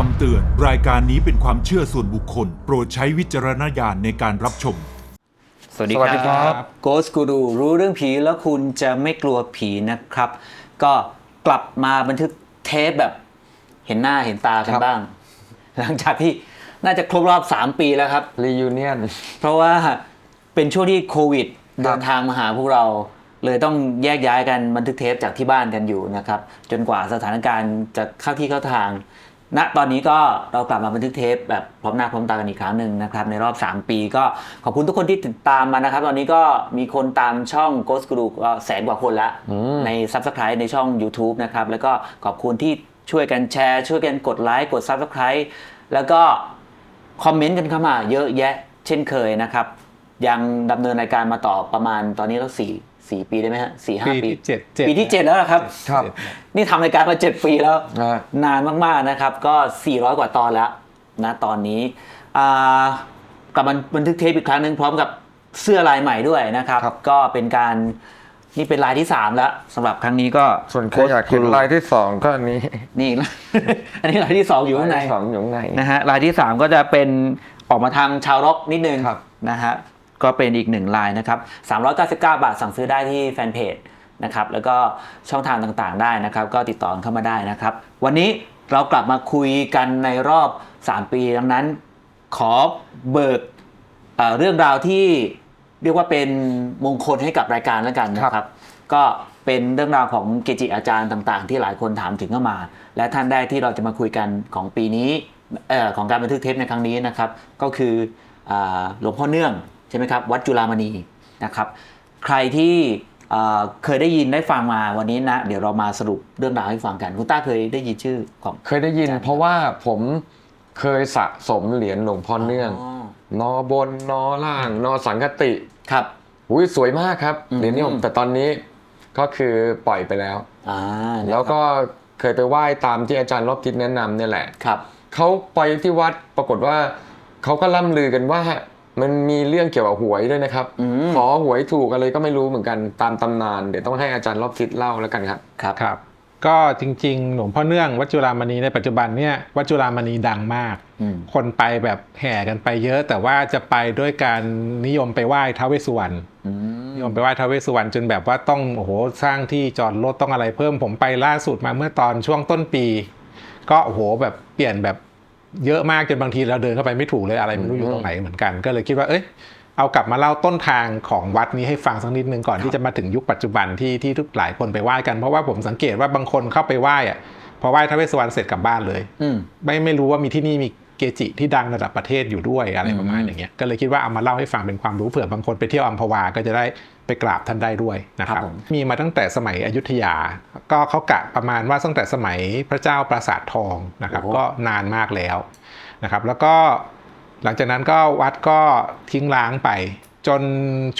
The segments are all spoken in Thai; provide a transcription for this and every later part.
คำเตือน รายการนี้เป็นความเชื่อส่วนบุคคล โปรดใช้วิจารณญาณในการรับชม สวัสดีสวัสดีคครัรับบ Ghost Guru รู้เรื่องผีแล้วคุณจะไม่กลัวผีนะครับ ก็กลับมาบันทึกเทปแบบ เห็นหน้าเห็นตากันครับบ้าง หลังจากที่น่าจะครบรอบ 3 ปีแล้วครับ รียูเนียน เพราะว่าเป็นช่วงที่โควิดเดินทางมาหาพวกเรา เลยต้องแยกย้ายกันบันทึกเทปจากที่บ้านกันอยู่นะครับ จนกว่าสถานการณ์จะเข้าที่เข้าทาง ณตอนนี้ก็เรากลับมาบันทึกเทปแบบพร้อมหน้าพร้อมตากันอีกครั้งหนึ่งนะครับในรอบ 3 ปีก็ขอบคุณทุกคนที่ติดตามมานะครับ ตอนนี้ก็มีคนตามช่อง Ghost Guru ก็แสนกว่าคนละใน Subscribe ในช่อง YouTube นะครับแล้วก็ขอบคุณที่ช่วยกันแชร์ ช่วยกันกดไลค์กด Subscribe แล้วก็คอมเมนต์กันเข้ามาเยอะแยะเช่นเคยนะครับ ยังดำเนินรายการมาต่อประมาณตอนนี้เราสี่ สี่ปีได้ไหมฮะสี่ห้าปีปีที่เจ็ดเจ็ดปีที่เจ็ดแล้วนะครับ ครับ นี่ทำรายการมาเจ็ดปีแล้ว อ่านานมาก ๆ นะครับ ก็ 400 กว่าตอนแล้วนะตอนนี้อ่ากลับมาบันทึกเทปอีกครั้งหนึ่งพร้อมกับเสื้อลายใหม่ด้วยนะครับ ครับ ก็เป็นการนี่เป็นลายที่ 3 แล้วสำหรับครั้งนี้ก็ส่วนใครอยากเห็นลายที่สองก็อันนี้นี่ อันนี้ลายที่ 2 อยู่ข้างในลายที่สองอยู่ข้างใน นะฮะลายที่ 3 ก็จะเป็นออกมาทางชาวร็อกนิดนึงครับ นะฮะ ก็เป็นอีกหนึ่งลายนะครับ399 บาทสั่งซื้อได้ที่แฟนเพจนะครับแล้วก็ช่องทางต่างๆได้นะครับ ก็ติดต่อเข้ามาได้นะครับ วันนี้เรากลับมาคุยกันในรอบ 3 ปีดังนั้นขอเบิกเอ่อเรื่องราวที่เรียกว่าเป็นมงคลให้กับรายการแล้วกันนะครับ ก็เป็นเรื่องราวของเกจิอาจารย์ต่างๆ ที่หลายคนถามถึงเข้ามา และท่านแรกที่เราจะมาคุยกันของปีนี้เอ่อของการบันทึกเทปในครั้งนี้นะครับ ก็คืออ่าหลวงพ่อเนื่องใช่ไหมครับวัดจุฬามณีนะครับ ใครที่เอ่อเคยได้ยินได้ฟังมาวันนี้นะเดี๋ยวเรามาสรุปเรื่องราวให้ฟังกันคุณต้าเคยได้ยินชื่อของเคยได้ยิน เพราะว่าผมเคยสะสมเหรียญหลวงพ่อเนื่องนอบนนอล่างนอสังคติครับอุ้ยสวยมากครับอืมเหรียญนี้ผมแต่ตอนนี้ก็คือปล่อยไปแล้วอ่าแล้วก็เคยไปไหว้ตามที่อาจารย์รอบทิศแนะนำเนี่ยแหละครับเขาไปที่วัดปรากฏว่าเขาก็ล่ำลือกันว่า มันมีเรื่องเกี่ยวกับหวยด้วยนะครับอืมขอหวยถูกอะไรก็ไม่รู้เหมือนกันตามตำนาน เดี๋ยวต้องให้อาจารย์รอบทิศเล่าแล้วกันครับครับครับ ก็จริงๆ หลวงพ่อเนื่องวัดจุฬามณีในปัจจุบันเนี่ยวัดจุฬามณีดังมากอืมคนไปแบบแห่กันไปเยอะ แต่ว่าจะไปด้วยการนิยมไปไหว้ท้าวเวสสุวรรณอืมนิยมไปไหว้ท้าวเวสสุวรรณจนแบบว่าต้องโอ้โหสร้างที่จอดรถต้องอะไรเพิ่มผมไปล่าสุดมาเมื่อตอนช่วงต้นปี ก็โอ้โหแบบเปลี่ยนแบบ เยอะมากจนบางทีเราเดินเข้าไปไม่ถูกเลยอะไรไม่รู้อยู่ตรงไหนเหมือนกัน ก็เลยคิดว่าเอ้ยเอากลับมาเล่าต้นทางของวัดนี้ให้ฟังสักนิดนึงก่อนที่จะมาถึงยุคปัจจุบันที่ที่ทุกหลายคนไปไหว้กันเพราะว่าผมสังเกตว่าบางคนเข้าไปไหว้อะพอไหว้ท้าวเวสสุวรรณเสร็จกลับบ้านเลยอืมไม่ไม่รู้ว่ามีที่นี่มี เกจิที่ดังระดับประเทศอยู่ด้วยอะไรประมาณอย่างเงี้ยก็เลยคิดว่าเอามาเล่าให้ฟังเป็นความรู้เผื่อบางคนไปเที่ยวอัมพวาก็จะได้ไปกราบท่านได้ด้วยนะคครัรับบผมมีมาตั้งแต่สมัยอยุธยา ก็เขากะประมาณว่าตั้งแต่สมัยพระเจ้าปราสาททองนะครับโอ้โหก็นานมากแล้วนะครับ แล้วก็หลังจากนั้นก็วัดก็ทิ้งร้างไป จน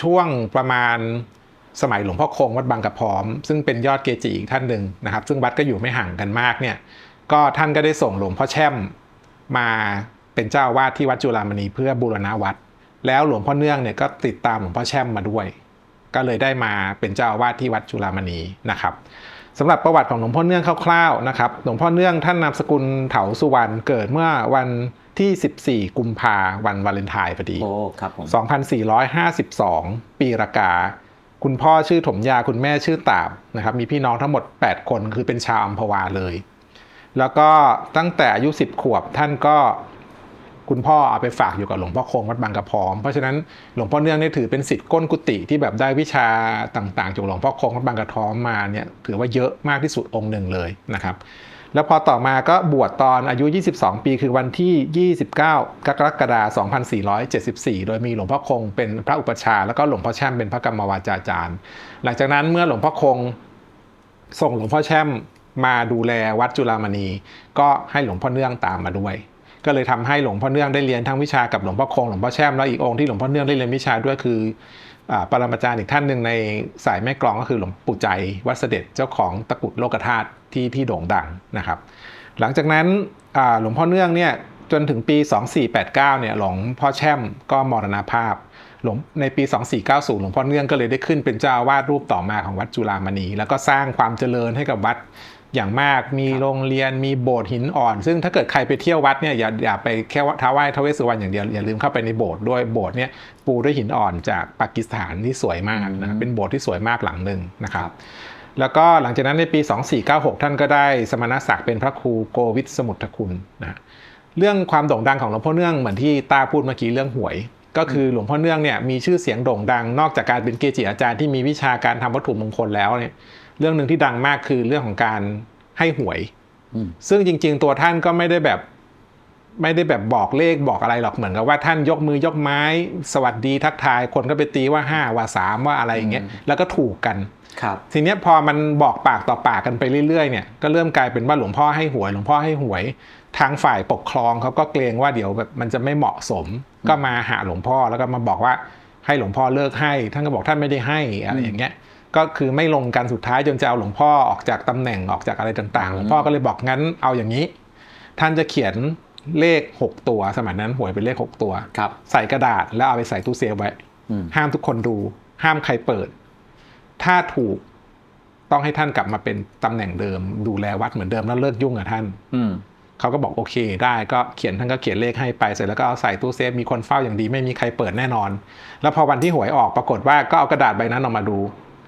ช่วงประมาณสมัยหลวงพ่อคงวัดบางกระพร้อม ซึ่งเป็นยอดเกจิอีกท่านหนึ่งนะครับ ซึ่งวัดก็อยู่ไม่ห่างกันมากเนี่ย ก็ท่านก็ได้ส่งหลวงพ่อแช่ม มาเป็นเจ้าอาวาดที่วัดจุฬามณีเพื่อบูรณะวัด แล้วหลวงพ่อเนื่องเนี่ยก็ติดตามหลวงพ่อแช่มมาด้วย ก็เลยได้มาเป็นเจ้าอาวาสที่วัดจุฬามณีนะครับสำหรับประวัติของหลวงพ่อเนื่องคร่าวๆนะครับ หลวงพ่อเนื่องท่านนามสกุลเถาสุวรรณเกิดเมื่อวันที่ 14 กุมภาวันวาเลนไทน์พอดีโอ้ครับผม2452 ปีรากา คุณพ่อชื่อถมยาคุณแม่ชื่อตาบนะครับ มีพี่น้องทั้งหมด 8 คนคือเป็นชาวอัมพวาเลย แล้วก็ตั้งแต่อายุ 10 ขวบท่านก็คุณพ่อเอาไปฝากอยู่กับหลวงพ่อคงวัดบางกระพร้อม เพราะฉะนั้นหลวงพ่อเนื่องนี่ถือเป็นสิทธิ์ก้นกุฏิที่แบบได้วิชาต่างๆจากหลวงพ่อคงวัดบางกระพร้อมมาเนี่ยถือว่าเยอะมากที่สุดองค์หนึ่งเลยนะครับ แล้วพอต่อมาก็บวชตอนอายุ 22 ปีคือวันที่ 29 กรกฎาคม 2474 โดยมีหลวงพ่อคงเป็นพระอุปชาแล้วก็หลวงพ่อแช่มเป็นพระกรรมวาจาจารย์ หลังจากนั้นเมื่อหลวงพ่อคงส่งหลวงพ่อแช่ม มาดูแลวัดจุฬามณี ก็ให้หลวงพ่อเนื่องตามมาด้วย ก็เลยทำให้หลวงพ่อเนื่องได้เรียนทั้งวิชากับหลวงพ่อคงหลวงพ่อแช่มแล้วอีกองค์ที่หลวงพ่อเนื่องได้เรียนวิชาด้วยคืออปรมาจารย์อีกท่านหนึ่งในสายแม่กลองก็คือหลวงปู่ใจวัดเสด็จเจ้าของตะกุดโลกธาตุที่ที่โด่งดังนะครับ หลังจากนั้นหลวงพ่อเนื่องเนี่ยจนถึงปี 2489เนี่ยหลวงพ่อแช่มก็มรณภาพหลวงในปี 2490 หลวงพ่อเนื่องก็เลยได้ขึ้นเป็นเจ้าวาสรูปต่อมาของวัดจุฬามณี แล้วก็สร้างความเจริญให้กับวัด อย่างมากมีโรงเรียนมีโบสถ์หินอ่อน ซึ่งถ้าเกิดใครไปเที่ยววัดเนี่ยอย่าอย่าไปแค่ท้าไหว้ท้าวเวสสุวรรณอย่างเดียวอย่าลืมเข้าไปในโบสถ์ด้วยโบสถ์เนี่ยปูด้วยหินอ่อนจากปากีสถานที่สวยมากนะครับเป็นโบสถ์ที่สวยมากหลังหนึ่งนะครับแล้วก็หลังจากนั้นในปี 2496 ท่านก็ได้สมณศักดิ์เป็นพระครูโกวิทสมุทรคุณนะเรื่องความโด่งดังของหลวงพ่อเนื่องเหมือนที่ตาพูดเมื่อกี้เรื่องหวย ก็คือหลวงพ่อเนื่องเนี่ยมีชื่อเสียงโด่งดัง นอกจากการเป็นเกจิอาจารย์ที่มีวิชาการทำวัตถุมงคลแล้วเนี่ยเรื่องหนึ่งที่ดังมากคือเรื่องของการให้หวยอืมซึ่งจริง ๆ ตัวท่านก็ไม่ได้แบบไม่ได้แบบบอกเลขบอกอะไรหรอกเหมือนกับว่าท่านยกมือยกไม้ สวัสดีทักทาย คนก็ไปตีว่าห้าว่าสามว่าอะไรอย่างเงี้ยแล้วก็ถูกกันครับทีเนี้ยพอมันบอกปากต่อปากกันไปเรื่อยๆเนี่ยก็เริ่มกลายเป็นว่าหลวงพ่อให้หวยหลวงพ่อให้หวย ทางฝ่ายปกครองเขาก็เกรงว่าเดี๋ยวแบบมันจะไม่เหมาะสม ก็มาหาหลวงพ่อแล้วก็มาบอกว่าให้หลวงพ่อเลิกให้ ท่านก็บอกท่านไม่ได้ให้อะไรอย่างเงี้ยก็คือไม่ลงกันสุดท้ายจนจะเอาหลวงพ่อออกจากตำแหน่งออกจากอะไรต่างๆ หลวงพ่อก็เลยบอกงั้นเอาอย่างนี้ ท่านจะเขียนเลข 6 ตัว สมัยนั้นหวยเป็นเลข 6 ตัวครับใส่กระดาษแล้วเอาไปใส่ตู้เซฟไว้อืมห้ามทุกคนดู ห้ามใครเปิด ถ้าถูกต้องให้ท่านกลับมาเป็นตำแหน่งเดิม ดูแลวัดเหมือนเดิมแล้วเลิกยุ่งกับท่านอืม เขาก็บอกโอเคได้ก็เขียนท่านก็เขียนเลขให้ไปเสร็จแล้วก็เอาใส่ตู้เซฟมีคนเฝ้าอย่างดีไม่มีใครเปิดแน่นอน แล้วพอวันที่หวยออกปรากฏว่าก็เอากระดาษใบนั้นออกมาดู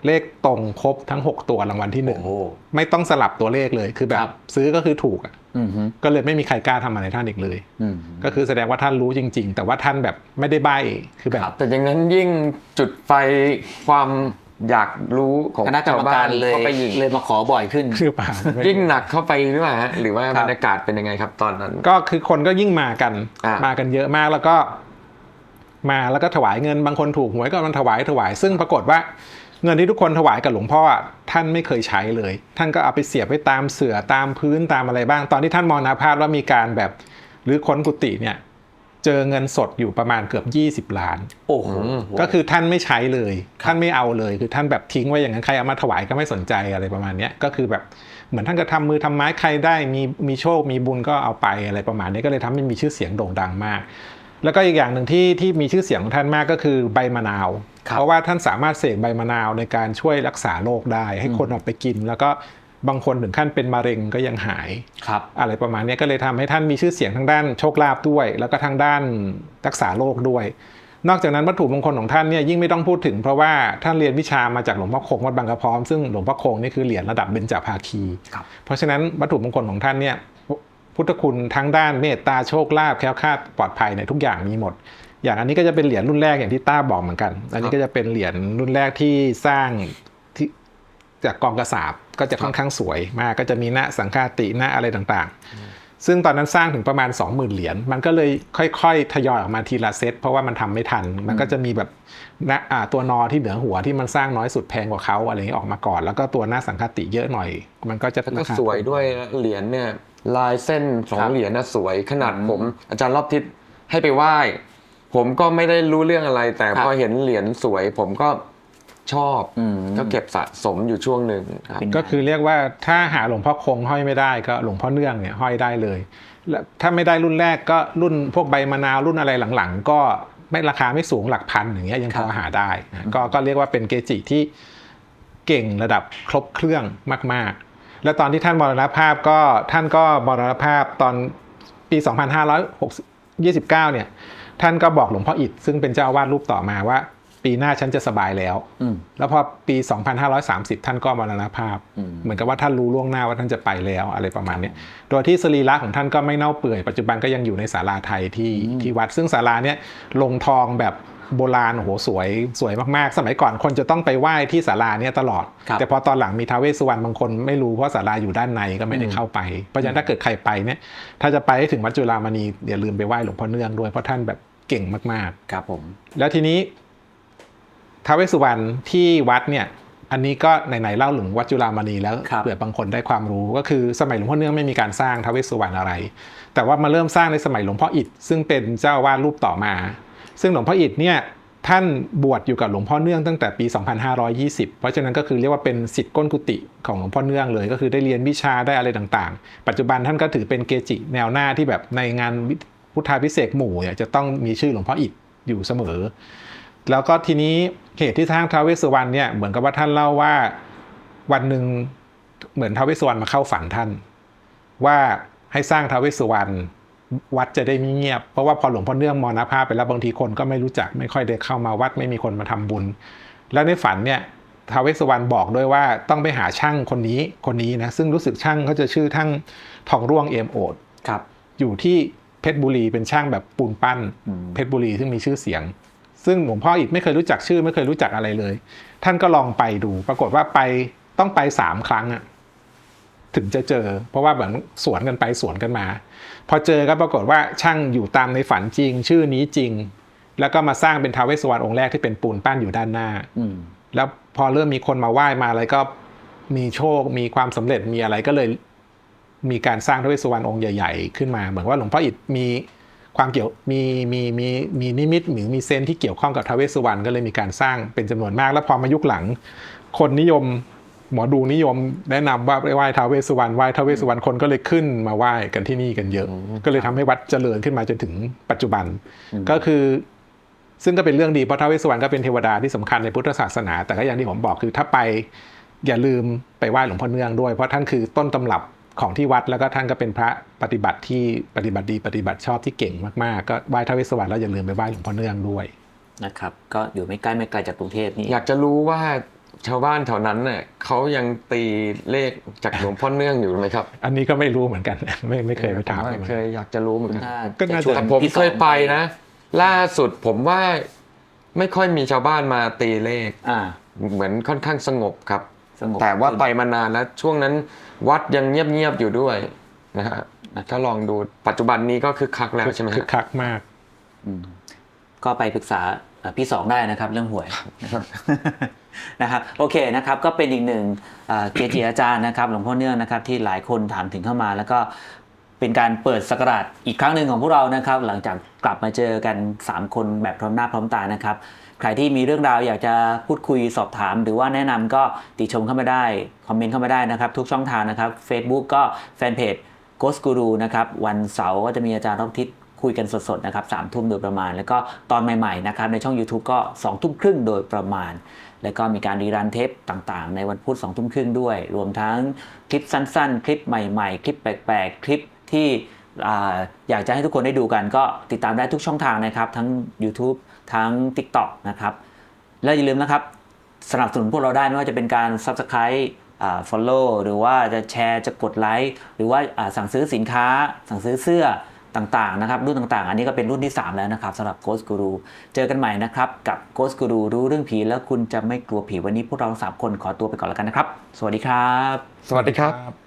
เลขตรงครบทั้ง 6 ตัวรางวัลที่หนึ่งโอ้ไม่ต้องสลับตัวเลขเลยคือแบครับบซื้อก็คือถูกอะอืมฮึก็เลยไม่มีใครกล้าทำอะไรท่านอีกเลยอืมก็คือแสดงว่าท่านรู้จริง ๆ แต่ว่าท่านแบบไม่ได้ใบ้คือแบบครับแต่อย่างนั้นยิ่งจุดไฟความ อยากรู้ของคณะกรรมการเลยเข้าไปยิ่งเลยมาขอบ่อยขึ้นคือเปล่าไม่ยิ่งหนักเข้าไปหรือเปล่าฮะหรือว่าครับบรรยากาศเป็นยังไงครับตอนนั้น ก็คือคนก็ยิ่งมากันอะมากันเยอะมากแล้วก็ มาแล้วก็ถวายเงินบางคนถูกหวยก็มันถวายถวาย ซึ่งปรากฏว่าเงินที่ทุกคนถวายกับหลวงพ่ออะท่านไม่เคยใช้เลย ท่านก็เอาไปเสียบไว้ตามเสื่อตามพื้นตามอะไรบ้าง ตอนที่ท่านมรณภาพว่ามีการแบบหรือค้นกุฏิเนี่ย เจอเงินสดอยู่ประมาณเกือบ 20 ล้าน โอ้โหก็คือท่านไม่ใช้เลย ท่านไม่เอาเลย คือท่านแบบทิ้งไว้อย่างนั้นใครเอามาถวายก็ไม่สนใจอะไรประมาณเนี้ยก็คือแบบเหมือนท่านก็ทำมือทำไม้ใครได้มีมีโชคมีบุญก็เอาไปอะไรประมาณนี้ก็เลยทำให้มีชื่อเสียงโด่งดังมาก แล้วก็อีกอย่างหนึ่งที่ที่มีชื่อเสียงของท่านมากก็คือใบมะนาวครับเพราะว่าท่านสามารถเสกใบมะนาวในการช่วยรักษาโรคได้ ให้คนเอาไปกินแล้วก็ บางคนถึงขั้นเป็นมะเร็งก็ยังหายครับอะไรประมาณเนี้ยก็เลยทำให้ท่านมีชื่อเสียงทางด้านโชคลาภด้วย แล้วก็ทางด้านรักษาโรคด้วย นอกจากนั้นวัตถุมงคลของท่านเนี่ยยิ่งไม่ต้องพูดถึงเพราะว่าท่านเรียนวิชามาจากหลวงพ่อคงวัดบางกระพร้อมซึ่งหลวงพ่อคงนี่คือเหรียญระดับเบญจภาคีครับเพราะฉะนั้นวัตถุมงคลของท่านเนี่ยพุทธคุณทั้งด้านเมตตาโชคลาภแคล้วคลาดปลอดภัยเนี่ยทุกอย่างมีหมด อย่างอันนี้ก็จะเป็นเหรียญรุ่นแรกอย่างที่ต้าบอกเหมือนกัน อันนี้ก็จะเป็นเหรียญรุ่นแรกที่สร้างที่จากกองกระสาบ ก็จะค่อนข้างสวยมากก็จะมีหน้าสังฆาติหน้าอะไรต่างๆ ซึ่งตอนนั้นสร้างถึงประมาณ 20,000 เหรียญมันก็เลยค่อยๆ ทยอยออกมาทีละเซตเพราะว่ามันทำไม่ทัน มันก็จะมีแบบหน้าอ่าตัวนอที่เหนือหัวที่มันสร้างน้อยสุดแพงกว่าเขาอะไรอย่างนี้ออกมาก่อน แล้วก็ตัวหน้าสังฆาติเยอะหน่อย มันก็จะแล้วก็ราคาสวยด้วยนะเหรียญเนี่ยลายเส้นของครับเหรียญน่ะสวยขนาดผม อาจารย์รอบทิศให้ไปไหว้ผมก็ไม่ได้รู้เรื่องอะไร แต่ครับพอเห็นเหรียญสวย ผมก็ ชอบอืมก็เก็บสะสมอยู่ช่วงหนึ่งครับเป็นก็คือเรียกว่าถ้าหาหลวงพ่อคงห้อยไม่ได้ก็หลวงพ่อเนื่องเนี่ยห้อยได้เลยและถ้าไม่ได้รุ่นแรกก็รุ่นพวกใบมะนาวรุ่นอะไรหลังๆ ก็ไม่ราคาไม่สูงหลักพันอย่างเงี้ยยังพอหาได้นะก็ก็เรียกว่าเป็นเกจิที่เก่งระดับครบเครื่องมาก ๆ แล้วตอนที่ท่านมรณภาพก็ท่านก็มรณภาพตอนปี 2529เนี่ยท่านก็บอกหลวงพ่ออิฐซึ่งเป็นเจ้าอาวาดรูปต่อมาว่า ปีหน้าฉันจะสบายแล้วอืมแล้วพอปี 2530 ท่านก็มรณภาพอืมเหมือนกับว่าท่านรู้ล่วงหน้าว่าท่านจะไปแล้วอะไรประมาณเนี้ยโดยที่สรีระของท่านก็ไม่เน่าเปื่อย ปัจจุบันก็ยังอยู่ในศาลาไทยที่ที่วัด ซึ่งศาลาเนี้ยลงทองแบบโบราณโอ้โหสวยสวยมากๆ สมัยก่อนคนจะต้องไปไหว้ที่ศาลาเนี้ยตลอดครับแต่พอตอนหลังมีท้าวเวสสุวรรณบางคนไม่รู้เพราะศาลาอยู่ด้านในก็ไม่ได้เข้าไป เพราะฉะนั้นถ้าเกิดใครไปเนี่ยถ้าจะไปให้ถึงวัดจุฬามณีอย่าลืมไปไหว้หลวงพ่อเนื่องด้วยเพราะท่านแบบเก่งมากๆ ครับผม แล้วทีนี้ ท้าวเวสสุวรรณที่วัดเนี่ยอันนี้ก็ไหนๆเล่าถึงวัดจุฬามณีแล้วครับเผื่อบางคนได้ความรู้ก็คือสมัยหลวงพ่อเนื่องไม่มีการสร้างท้าวเวสสุวรรณอะไร แต่ว่ามาเริ่มสร้างในสมัยหลวงพ่ออิฐซึ่งเป็นเจ้าอาวาดรูปต่อมา ซึ่งหลวงพ่ออิฐเนี่ยท่านบวชอยู่กับหลวงพ่อเนื่องตั้งแต่ปี 2520 เพราะฉะนั้นก็คือเรียกว่าเป็นสิทธิ์ก้นกุฏิของหลวงพ่อเนื่องเลย ก็คือได้เรียนวิชาได้อะไรต่างๆ ปัจจุบันท่านก็ถือเป็นเกจิแนวหน้าที่แบบในงานพุทธาพิเศษกหมู่เนี่ยจะต้องมีชื่อหลวงพ่ออิฐอยู่เสมอ แล้วก็ทีนี้เหตุที่สร้างท้าวเวสสุวรรณเนี่ยเหมือนกับว่าท่านเล่าว่าวันหนึ่งเหมือนท้าวเวสสวรรณมาเข้าฝันท่าน ว่าให้สร้างท้าวเวสสวรรณวัดจะได้ไม่เงียบ เพราะว่าพอหลวงพ่อเนื่องมรณภาพไปแล้วบางทีคนก็ไม่รู้จักไม่ค่อยได้เข้ามาวัดไม่มีคนมาทำบุญ แล้วในฝันเนี่ยท้าวเวสสวรรณบอกด้วยว่าต้องไปหาช่างคนนี้คนนี้นะซึ่งรู้สึกช่างเขาจะชื่อทั้งทองร่วงเอมโอดครับ อยู่ที่เพชรบุรีเป็นช่างแบบปูนปั้นอืมเพชรบุรีซึ่งมีชื่อเสียง ซึ่งหลวงพ่ออิฐไม่เคยรู้จักชื่อไม่เคยรู้จักอะไรเลย ท่านก็ลองไปดู ปรากฏว่าไปต้องไปสามครั้งอะถึงจะเจอ เพราะว่าเหมือนสวนกันไปสวนกันมา พอเจอก็ปรากฏว่าช่างอยู่ตามในฝันจริง ชื่อนี้จริง แล้วก็มาสร้างเป็นท้าวเวสสวรรณองค์แรกที่เป็นปูนปั้นอยู่ด้านหน้าอืมแล้วพอเริ่มมีคนมาไหว้มาอะไรก็มีโชคมีความสำเร็จมีอะไรก็เลยมีการสร้างท้าวเวสสุวรรณองค์ใหญ่ ๆ ขึ้นมา เหมือนว่าหลวงพ่ออิฐมี ความเกี่ยวมีมีมีมีนิมิตหรือมีเซนส์ที่เกี่ยวข้องกับท้าวเวสสุวรรณก็เลยมีการสร้างเป็นจำนวนมาก แล้วพอมายุคหลัง คนนิยมหมอดูนิยมแนะนำว่าไปไหว้ท้าวเวสสุวรรณไหว้ท้าวเวสสุวรรณคนก็เลยขึ้นมาไหว้กันที่นี่กันเยอะ ก็เลยทำให้วัดเจริญขึ้นมาจนถึงปัจจุบัน ก็คือ ซึ่งก็เป็นเรื่องดีเพราะท้าวเวสสุวรรณก็เป็นเทวดาที่สำคัญในพุทธศาสนา แต่ก็อย่างที่ผมบอกคือถ้าไปอย่าลืมไปไหว้หลวงพ่อเนื่องด้วยเพราะท่านคือต้นตำรับ ของที่วัดแล้วก็ท่านก็เป็นพระปฏิบัติที่ปฏิบัติดีปฏิบัติชอบที่เก่งมากๆ ก็ไหว้ท้าวเวสสุวรรณแล้วอย่าลืมไปไหว้หลวงพ่อเนื่องด้วยนะครับก็อยู่ไม่ใกล้ไม่ไกลจากกรุงเทพนี่อยากจะรู้ว่าชาวบ้านแถวนั้นเนี่ยเขายังตีเลขจากหลวงพ่อเนื่องอยู่ไหมครับ อันนี้ก็ไม่รู้เหมือนกัน ไม่ไม่เคยไปถามผเลยเคยอยากจะรู้เหมือนกันน่าก็น่าจะชวนแต่ผมพี่สเคองยไปนะ ล่าสุดผมว่าไม่ค่อยมีชาวบ้านมาตีเลขอ่าเหมือนค่อนข้างสงบครับสงบ แต่ว่าไปมานานแล้วช่วงนั้นวัดยังเงียบๆอยู่ด้วยนะฮะนะครับถ้าลองดูปัจจุบันนี้ก็คึกคักแล้วใช่ไหมคึกฮะคักมากอืมก็ไปปรึกษาเอ่อพี่สองได้นะครับ เรื่องหวยนะครับนะครับโอเคนะครับก็เป็นอีกหนึ่งเอ่อเกจิอาจารย์นะครับ หลวงพ่อเนื่องนะครับที่หลายคนถามถึงเข้ามา แล้วก็ เป็นการเปิดสกราชอีกครั้งหนึ่งของพวกเรานะครับ หลังจากกลับมาเจอกัน 3 คนแบบพร้อมหน้าพร้อมตานะครับ ใครที่มีเรื่องราวอยากจะพูดคุยสอบถาม หรือว่าแนะนำก็ติชมเข้ามาได้ คอมเมนต์เข้ามาได้นะครับ ทุกช่องทางนะครับ Facebook ก็แฟนเพจ Ghost Guru นะครับวันเสาร์ก็จะมีอาจารย์รอบทิศคุยกันสดๆนะครับสามทุ่มโดยประมาณ แล้วก็ตอนใหม่ๆนะครับในช่อง YouTube ก็2องทุ่มครึ่งโดยประมาณ แล้วก็มีการรีรันเทปต่างๆ ในวันพุธ2ทุ่มครึ่งด้วย รวมทั้งคลิปสั้นๆ คลิปใหม่ๆ คลิปแปลกๆ คลิป ที่ออยากจะให้ทุกคนได้ดูกันก็ติดตามได้ทุกช่องทางนะครับ ทั้ง YouTube ทั้ง TikTok นะครับ และอย่าลืมนะครับ สนับสนุนพวกเราได้ไม่ว่าจะเป็นการ Subscribe อ่า Follow หรือว่าจะแชร์จะกดไลค์หรือว่าสั่งซื้อสินค้า สั่งซื้อเสื้อต่างๆนะครับรุ่นต่างๆ อันนี้ก็เป็นรุ่นที่ 3 แล้วนะครับสำหรับ Ghost Guru เจอกันใหม่นะครับ กับ Ghost Guru รู้เรื่องผีแล้วคุณจะไม่กลัวผีวันนี้พวกเราทั้งสามคนขอตัวไปก่อนแล้วกันนะครับ สวัสดีครับ สวัสดีครับ